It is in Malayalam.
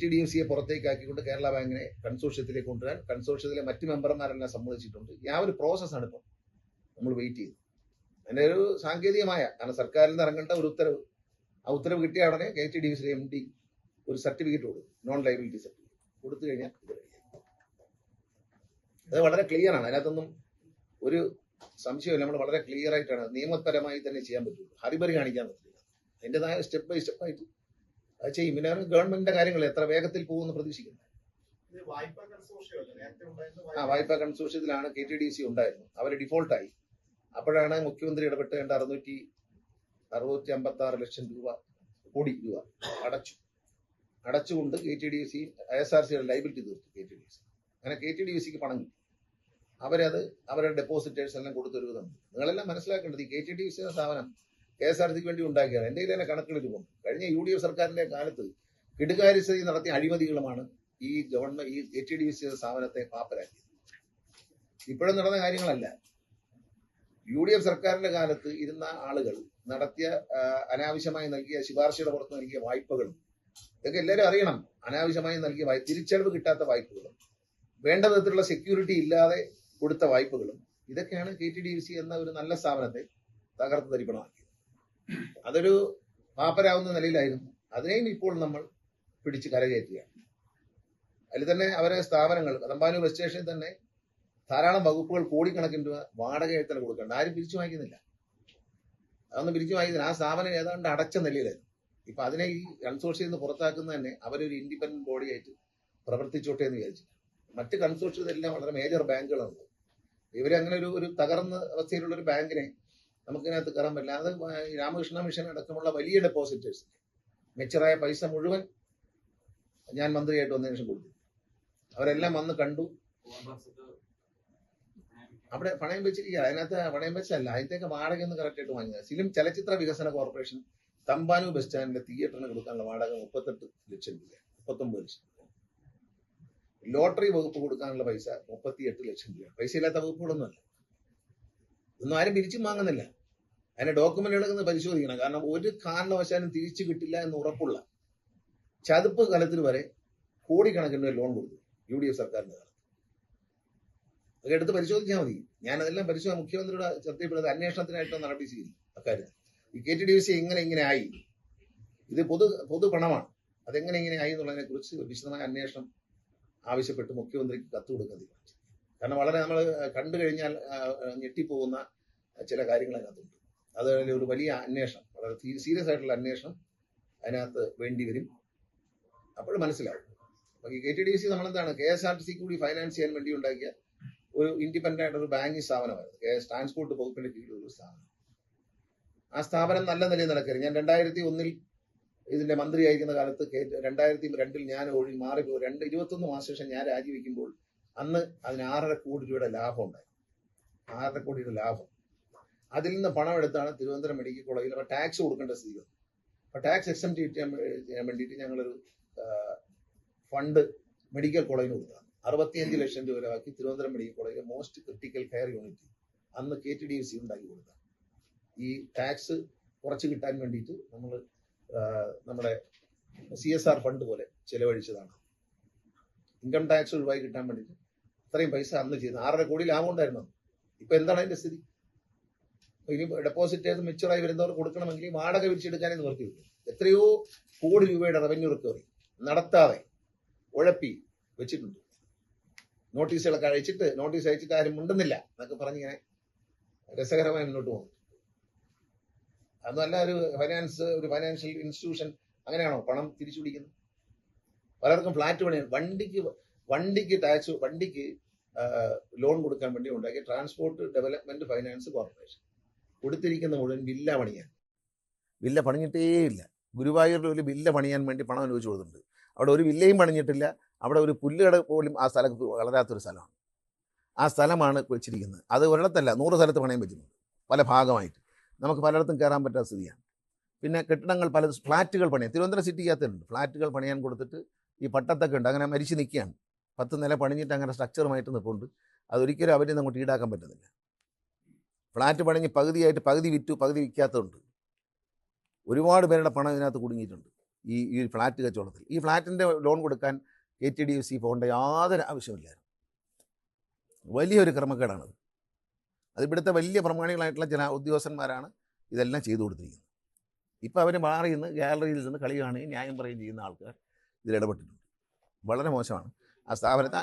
ടി ഡി എഫ് സിയെ പുറത്തേക്കാക്കിക്കൊണ്ട് കേരള ബാങ്കിനെ കൺസോർഷ്യത്തിലേക്ക് കൊണ്ടുവരാൻ. കൺസോർഷ്യത്തിലെ മറ്റ് മെമ്പർമാരെല്ലാം സമ്മതിച്ചിട്ടുണ്ട്. ആ ഒരു പ്രോസസ്സാണ് ഇപ്പം നമ്മൾ വെയിറ്റ് ചെയ്തത്. അതിന്റെ ഒരു സാങ്കേതികമായ കാരണം സർക്കാരിൽ നിന്ന് ഇറങ്ങേണ്ട ഒരു ഉത്തരവ്. ആ ഉത്തരവ് കിട്ടിയ ഉടനെ കെ ടി ഡി എഫ് സിയിലെ എം ഡി ഒരു സർട്ടിഫിക്കറ്റ് കൊടുക്കും. നോൺ ലൈബിലിറ്റി സർട്ടിഫിക്കറ്റ് കൊടുത്തു കഴിഞ്ഞാൽ അത് വളരെ ക്ലിയർ ആണ്. അതിനകത്തൊന്നും ഒരു സംശയമില്ല നമ്മൾ വളരെ ക്ലിയർ ആയിട്ടാണ് നിയമപരമായി തന്നെ ചെയ്യാൻ പറ്റുള്ളൂ. ഹരിപരി കാണിക്കാൻ പറ്റില്ല. അതിന്റെതായ സ്റ്റെപ്പ് ബൈ സ്റ്റെപ്പ് ആയിട്ട് അത് ചെയ്യും. പിന്നെ ഗവൺമെന്റിന്റെ കാര്യങ്ങൾ എത്ര വേഗത്തിൽ പോകുമെന്ന് പ്രതീക്ഷിക്കുന്നു. ആ വായ്പാ കൺസോഷ്യത്തിലാണ് കെ ടി ഡി സി ഉണ്ടായിരുന്നു അവർ ഡിഫോൾട്ടായി. അപ്പോഴാണ് മുഖ്യമന്ത്രി ഇടപെട്ട് വേണ്ട അറുന്നൂറ്റി അറുന്നൂറ്റി അമ്പത്തി ആറ് ലക്ഷം രൂപ കോടി രൂപ അടച്ചു. അടച്ചുകൊണ്ട് K T D C I S R സിയുടെ ലൈബിലിറ്റി തീർത്തു കെ ടി ഡി സി. അങ്ങനെ കെ ടി ഡി സിക്ക് പണം കിട്ടി. അവരത് അവരുടെ ഡെപ്പോസിറ്റേഴ്സ് എല്ലാം കൊടുത്തൊരു വിധം. നിങ്ങളെല്ലാം മനസ്സിലാക്കേണ്ടത് ഈ കെ ടി ഡി സി സ്ഥാപനം കെ എസ് ആർ സിക്ക് വേണ്ടി ഉണ്ടാക്കിയാണ് എന്റെ തന്നെ കണക്കുകൾ കഴിഞ്ഞ യു ഡി എഫ് സർക്കാരിന്റെ കാലത്ത് കിടുകാര്യസ്ഥതി നടത്തിയ അഴിമതികളുമാണ് ഈ ഗവൺമെന്റ് ഈ എച്ച് ഡി സി സ്ഥാപനത്തെ പാപ്പരാക്കിയത്. ഇപ്പോഴും നടന്ന കാര്യങ്ങളല്ല. യു ഡി എഫ് സർക്കാരിന്റെ കാലത്ത് ഇരുന്ന ആളുകൾ നടത്തിയ അനാവശ്യമായി നൽകിയ ശുപാർശയുടെ പുറത്ത് നൽകിയ വായ്പകളും ഇതൊക്കെ എല്ലാവരും അറിയണം. അനാവശ്യമായി നൽകിയ തിരിച്ചടവ് കിട്ടാത്ത വായ്പകളും വേണ്ട വിധത്തിലുള്ള സെക്യൂരിറ്റി ഇല്ലാതെ കൊടുത്ത വായ്പകളും ഇതൊക്കെയാണ് കെ ടി ഡി സി എന്ന ഒരു നല്ല സ്ഥാപനത്തെ തകർത്ത് തരിപ്പണമാക്കിയത്. അതൊരു പാപ്പരാവുന്ന നിലയിലായിരുന്നു. അതിനെയും ഇപ്പോൾ നമ്മൾ പിടിച്ച് കരകയറ്റുകയാണ്. അതിൽ തന്നെ അവരെ സ്ഥാപനങ്ങൾ കടമ്പാനൂർ ബസ് സ്റ്റേഷനിൽ തന്നെ ധാരാളം വകുപ്പുകൾ കോടിക്കണക്കിന് രൂപ വാടക എഴുത്തല കൊടുക്കുന്നുണ്ട്. ആരും പിരിച്ചു വാങ്ങിക്കുന്നില്ല. അതൊന്നും പിരിച്ചു വാങ്ങിക്കുന്നില്ല ആ സ്ഥാപനം ഏതാണ്ട് അടച്ച നിലയിലായിരുന്നു. ഇപ്പൊ അതിനെ ഈ കൺസോർഷ്യത്തിൽ നിന്ന് പുറത്താക്കുന്ന തന്നെ അവരൊരു ഇൻഡിപെൻഡന്റ് ബോഡിയായിട്ട് പ്രവർത്തിച്ചോട്ടെ എന്ന് വിചാരിച്ചു മറ്റ് കൺസോർഷ്യത്തിലെല്ലാം വളരെ മേജർ ബാങ്കുകളുണ്ട് ഇവരങ്ങനെ ഒരു ഒരു തകർന്ന അവസ്ഥയിലുള്ള ഒരു ബാങ്കിനെ നമുക്കിതിനകത്ത് കയറാൻ പറ്റില്ല. അത് രാമകൃഷ്ണ മിഷൻ അടക്കമുള്ള വലിയ ഡെപ്പോസിറ്റേഴ്സ് മെച്ചറായ പൈസ മുഴുവൻ ഞാൻ മന്ത്രിയായിട്ട് വന്നതിന് ശേഷം കൊടുത്തു. അവരെല്ലാം വന്ന് കണ്ടു. അവിടെ പണയം വെച്ചിരിക്കുക അതിനകത്ത് പണയം വെച്ചല്ല അതിന്റെയൊക്കെ വാടക ഒന്ന് കറക്റ്റ് ആയിട്ട് വാങ്ങിയത്. ഫിലിം ചലച്ചിത്ര വികസന കോർപ്പറേഷൻ തമ്പാനു ബസ് സ്റ്റാൻഡിന്റെ തിയേറ്ററിന് കൊടുക്കാനുള്ള വാടക മുപ്പത്തെട്ട് ലക്ഷം രൂപ. മുപ്പത്തൊമ്പത് ലക്ഷം ലോട്ടറി വകുപ്പ് കൊടുക്കാനുള്ള പൈസ മുപ്പത്തിയെട്ട് ലക്ഷം രൂപ. പൈസ ഇല്ലാത്ത വകുപ്പുകളൊന്നുമല്ല. ഇതൊന്നും ആരും പിരിച്ചു വാങ്ങുന്നില്ല. അതിന്റെ ഡോക്യുമെന്റുകൾ ഒന്ന് പരിശോധിക്കണം. കാരണം ഒരു കാരണവശാലും തിരിച്ചു കിട്ടില്ല എന്ന് ഉറപ്പുള്ള ചതുപ്പ് കാലത്തിൽ വരെ കോടിക്കണക്കിന് ലോൺ കൊടുത്തു യു ഡി എഫ് സർക്കാരിന്റെ കാലത്ത് അതൊക്കെ എടുത്ത് പരിശോധിച്ചാൽ മതി. ഞാൻ അതെല്ലാം പരിശോധന മുഖ്യമന്ത്രിയുടെ ചർച്ചയപ്പെടുന്നത് അന്വേഷണത്തിനായിട്ട് സ്വീകരിക്കും അക്കാര്യത്തിൽ. ഈ കെ ടി ഡി സി എങ്ങനെ ഇങ്ങനെ ആയി? ഇത് പൊതു പൊതു പണമാണ്. അതെങ്ങനെ ഇങ്ങനെ ആയി എന്നുള്ളതിനെ കുറിച്ച് വിശദമായ അന്വേഷണം ആവശ്യപ്പെട്ട് മുഖ്യമന്ത്രിക്ക് കത്ത് കൊടുക്കാൻ കാരണം വളരെ നമ്മൾ കണ്ടു കഴിഞ്ഞാൽ ഞെട്ടിപ്പോകുന്ന ചില കാര്യങ്ങൾ അതിനകത്തുണ്ട് അത് ഒരു വലിയ അന്വേഷണം വളരെ സീരിയസ് ആയിട്ടുള്ള അന്വേഷണം അതിനകത്ത് വേണ്ടി വരും. അപ്പോൾ മനസ്സിലാവും. അപ്പൊ ഈ കെ ടി ഡി സി നമ്മളെന്താണ് K S R T C കൂടി ഫൈനാൻസ് ചെയ്യാൻ വേണ്ടി ഉണ്ടാക്കിയ ഒരു ഇൻഡിപെൻഡന്റ് ആയിട്ട് ഒരു ബാങ്കിങ് സ്ഥാപനമായിരുന്നു. കെ എസ് ട്രാൻസ്പോർട്ട് വകുപ്പിന്റെ കീഴിലുള്ള സ്ഥാപനം. ആ സ്ഥാപനം നല്ല നിലയിൽ നടക്കരുത് ഞാൻ രണ്ടായിരത്തി ഒന്നിൽ ഇതിന്റെ മന്ത്രിയായിരിക്കുന്ന കാലത്ത് രണ്ടായിരത്തി രണ്ടിൽ ഞാൻ ഒഴി മാറിപ്പോ രണ്ട് ഇരുപത്തൊന്ന് മാസം ശേഷം ഞാൻ രാജിവെക്കുമ്പോൾ അന്ന് അതിന് ആറര കോടി രൂപയുടെ ലാഭം ഉണ്ടായി. ആറര കോടിയുടെ ലാഭം. അതിൽ നിന്ന് പണം എടുത്താണ് തിരുവനന്തപുരം മെഡിക്കൽ കോളേജിൽ അപ്പോൾ ടാക്സ് കൊടുക്കേണ്ട സ്ഥിതി വന്നു. ടാക്സ് എക്സംപ്റ്റ് ചെയ്യാൻ വേണ്ടിയിട്ട് ഞങ്ങളൊരു ഫണ്ട് മെഡിക്കൽ കോളേജിന് കൊടുത്തതാണ്. അറുപത്തിയഞ്ച് ലക്ഷം രൂപ ആക്കി തിരുവനന്തപുരം മെഡിക്കൽ കോളേജിലെ മോസ്റ്റ് ക്രിട്ടിക്കൽ കെയർ യൂണിറ്റ് അന്ന് കെ ടി ഡി സി ഉണ്ടാക്കി കൊടുത്താണ് ഈ ടാക്സ് കുറച്ച് കിട്ടാൻ വേണ്ടിയിട്ട് നമ്മൾ നമ്മുടെ സി എസ് ആർ ഫണ്ട് പോലെ ചെലവഴിച്ചതാണ്. ഇൻകം ടാക്സ് ഒഴിവായി കിട്ടാൻ വേണ്ടിയിട്ട് ഇത്രയും പൈസ അന്ന് ചെയ്യുന്നത് ആറര കോടി ലാഭം ഉണ്ടായിരുന്നു. ഇപ്പൊ എന്താണ് അതിന്റെ സ്ഥിതി? ഇനി ഡെപ്പോസിറ്റ് ചെയ്ത് മെച്ചുറായി വരുന്നവർ കൊടുക്കണമെങ്കിൽ വാടക വിരിച്ചെടുക്കാനേ നിവർത്തിയുള്ളൂ എത്രയോ കോടി രൂപയുടെ റവന്യൂ റിക്കവറി നടത്താതെ ഉഴപ്പി വെച്ചിട്ടുണ്ട്. നോട്ടീസുകളൊക്കെ അയച്ചിട്ട് നോട്ടീസ് അയച്ചിട്ട് ആരും മിണ്ടുന്നില്ല എന്നൊക്കെ പറഞ്ഞിങ്ങനെ രസകരമായി മുന്നോട്ട് പോകുന്നു. അതല്ല ഒരു ഫൈനാൻസ് ഒരു ഫൈനാൻഷ്യൽ ഇൻസ്റ്റിറ്റ്യൂഷൻ അങ്ങനെയാണോ പണം തിരിച്ചു പിടിക്കുന്നത് പലർക്കും ഫ്ലാറ്റ് പണിയാണ് വണ്ടിക്ക് വണ്ടിക്ക് ടാക്സ് വണ്ടിക്ക് ലോൺ കൊടുക്കാൻ വേണ്ടി ഉണ്ടാക്കിയ ട്രാൻസ്പോർട്ട് ഡെവലപ്മെന്റ് ഫൈനാൻസ് കോർപ്പറേഷൻ കൊടുത്തിരിക്കുന്ന മുഴുവൻ വില്ല പണിയാൻ. വില്ല പണിഞ്ഞിട്ടേ ഇല്ല. ഗുരുവായൂരിൽ ഒരു വില്ല പണിയാൻ വേണ്ടി പണം അനുവദിച്ചു കൊടുത്തിട്ടുണ്ട്. അവിടെ ഒരു വില്ലയും പണിഞ്ഞിട്ടില്ല. അവിടെ ഒരു പുല്ലുകട പോലും ആ സ്ഥലത്ത് വളരാത്തൊരു സ്ഥലമാണ്. ആ സ്ഥലമാണ് വെച്ചിരിക്കുന്നത്. അത് ഒരിടത്തല്ല നൂറ് സ്ഥലത്ത് പണയം പറ്റുന്നുണ്ട്. പല ഭാഗമായിട്ട്. നമുക്ക് പലയിടത്തും കയറാൻ പറ്റാത്ത സ്ഥിതിയാണ്. പിന്നെ കെട്ടിടങ്ങൾ പല ഫ്ലാറ്റുകൾ പണിയാൻ. തിരുവനന്തപുരം സിറ്റിക്കകത്തുണ്ട് ഫ്ലാറ്റുകൾ പണിയാൻ കൊടുത്തിട്ട് ഈ പട്ടത്തൊക്കെ ഉണ്ട്. അങ്ങനെ മരിച്ചു നിൽക്കുകയാണ്. പത്ത് നില പണിഞ്ഞിട്ട് അങ്ങനെ സ്ട്രക്ചറുമായിട്ട് നിൽപ്പുണ്ട് അതൊരിക്കലും അവരിൽ നിന്ന് അങ്ങോട്ട് ഈടാക്കാൻ പറ്റുന്നില്ല ഫ്ലാറ്റ് പണിഞ്ഞ് പകുതിയായിട്ട് പകുതി വിറ്റു പകുതി വിൽക്കാത്തതുണ്ട്. ഒരുപാട് പേരുടെ പണം ഇതിനകത്ത് കുടുങ്ങിയിട്ടുണ്ട്. ഈ ഈ ഫ്ലാറ്റ് കച്ചവടത്തിൽ. ഈ ഫ്ലാറ്റിന്റെ ലോൺ കൊടുക്കാൻ K T D F C പോകേണ്ട യാതൊരു ആവശ്യമില്ലായിരുന്നു വലിയൊരു ക്രമക്കേടാണത്. അത് ഇവിടുത്തെ വലിയ പ്രമാണികളായിട്ടുള്ള ജന ഉദ്യോഗസ്ഥന്മാരാണ് ഇതെല്ലാം ചെയ്തു കൊടുത്തിരിക്കുന്നത്. ഇപ്പോൾ അവർ മാറി ഗാലറിയിൽ നിന്ന് കളി കാണുകയും ന്യായം പറയുകയും ചെയ്യുന്ന ആൾക്കാർ ഇതിൽ ഇടപെട്ടിട്ടുണ്ട്. വളരെ മോശമാണ്. ആ സ്ഥാപനത്തെ